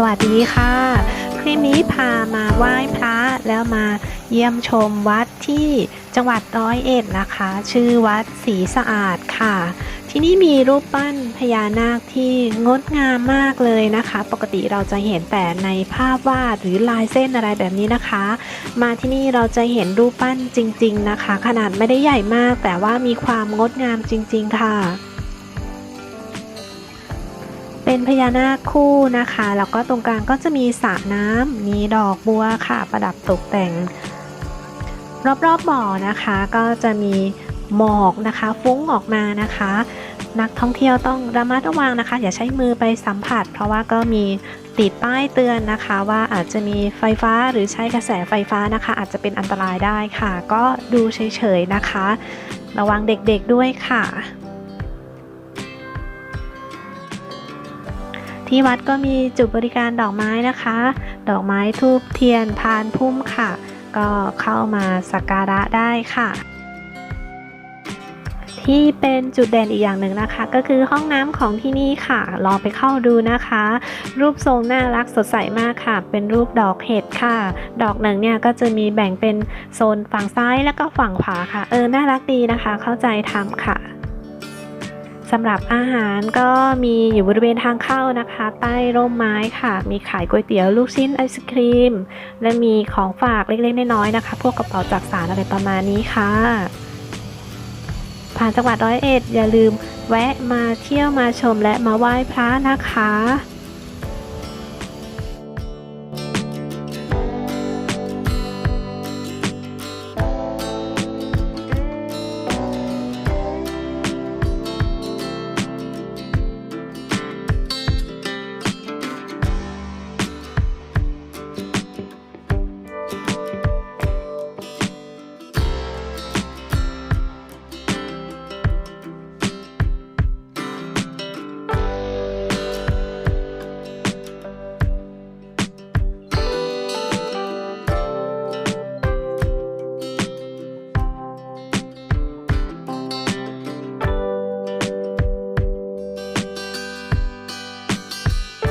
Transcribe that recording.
สวัสดีค่ะคลิปนี้พามาไหว้พระแล้วมาเยี่ยมชมวัดที่จังหวัดร้อยเอ็ดนะคะ ชื่อวัดศรีสะอาดค่ะ ที่นี่มีรูปปั้นพญานาคที่งดงามมากเลยนะคะ ปกติเราจะเห็นแต่ในภาพวาดหรือลายเส้นอะไรแบบนี้นะคะ มาที่นี่เราจะเห็นรูปปั้นจริง ๆนะคะ ขนาดไม่ได้ใหญ่มาก แต่ว่ามีความงดงามจริง ๆ ค่ะ เป็นพญานาคคู่นะคะ แล้วก็ตรงกลางก็จะมีสระน้ำมีดอกบัวค่ะ ประดับตกแต่ง รอบๆบบ่อนะคะ ก็จะมีหมอกนะคะฟุ้งออกมานะคะ นักท่องเที่ยวต้องระมัดระวังนะคะ อย่าใช้มือไปสัมผัส เพราะว่าก็มีติดป้ายเตือนนะคะ ว่าอาจจะมีไฟฟ้าหรือใช้กระแสไฟฟ้านะคะ อาจจะเป็นอันตรายได้ค่ะ ก็ดูเฉยๆนะคะ ระวังเด็กๆด้วยค่ะ ที่วัดก็มีจุดบริการดอกไม้นะคะ ดอกไม้ทูบเทียนพานพุ่มค่ะ ก็เข้ามาสักการะได้ค่ะ ที่เป็นจุดเด่นอีกอย่างหนึ่งนะคะ ก็คือห้องน้ำของที่นี่ค่ะ ลองไปเข้าดูนะคะ รูปทรงน่ารักสดใสมากค่ะ เป็นรูปดอกเห็ดค่ะ ดอกหนึ่งเนี่ยก็จะมีแบ่งเป็นโซนฝั่งซ้ายแล้วก็ฝั่งขวาค่ะ เออ น่ารักดีนะคะ เข้าใจทำค่ะ สำหรับอาหารก็มีอยู่บริเวณทางเข้านะคะ ใต้ร่มไม้ค่ะ มีขายก๋วยเตี๋ยวลูกชิ้นไอศครีม และมีของฝากเล็กๆน้อยๆนะคะ พวกกระเป๋าจักสารอะไรประมาณนี้ค่ะ ผ่านจังหวัดร้อยเอ็ดอย่าลืมแวะมาเที่ยวมาชมและมาไหว้พระนะคะ